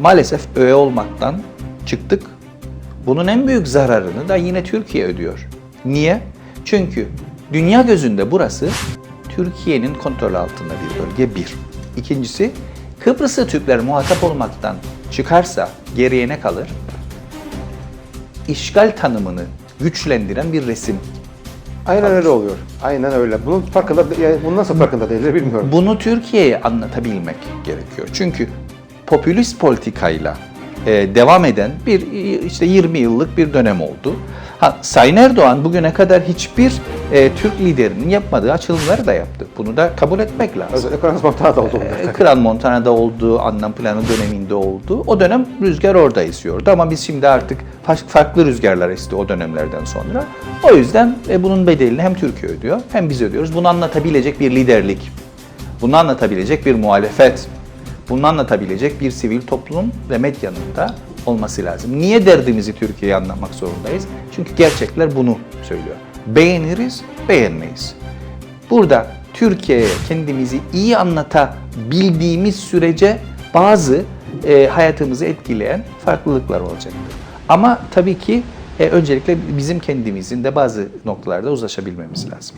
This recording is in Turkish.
maalesef öğe olmaktan çıktık. Bunun en büyük zararını da yine Türkiye ödüyor. Niye? Çünkü dünya gözünde burası Türkiye'nin kontrol altında bir bölge bir. İkincisi Kıbrıs'ı Türkler muhatap olmaktan çıkarsa geriye ne kalır? İşgal tanımını güçlendiren bir resim. Aynen öyle oluyor. Aynen öyle. Bunun farkında, yani bunun nasıl farkında değiller bilmiyorum. Bunu Türkiye'ye anlatabilmek gerekiyor. Çünkü popülist politikayla e, devam eden bir e, işte 20 yıllık bir dönem oldu. Ha, Sayın Erdoğan bugüne kadar hiçbir e, Türk liderinin yapmadığı açılımları da yaptı. Bunu da kabul etmek lazım. Özellikle Kral Montana'da oldu. E, Kral Montana'da oldu, anlam planı döneminde oldu. O dönem rüzgar orada esiyordu ama biz şimdi artık fa- farklı rüzgarlar esti o dönemlerden sonra. O yüzden e, bunun bedelini hem Türkiye ödüyor hem biz ödüyoruz. Bunu anlatabilecek bir liderlik, bunu anlatabilecek bir muhalefet, bunu anlatabilecek bir sivil toplum ve medyanın da olması lazım. Niye derdimizi Türkiye'ye anlatmak zorundayız? Çünkü gerçekler bunu söylüyor. Beğeniriz, beğenmeyiz. Burada Türkiye'ye kendimizi iyi anlatabildiğimiz sürece bazı e, hayatımızı etkileyen farklılıklar olacaktır. Ama tabii ki e, öncelikle bizim kendimizin de bazı noktalarda uzlaşabilmemiz lazım.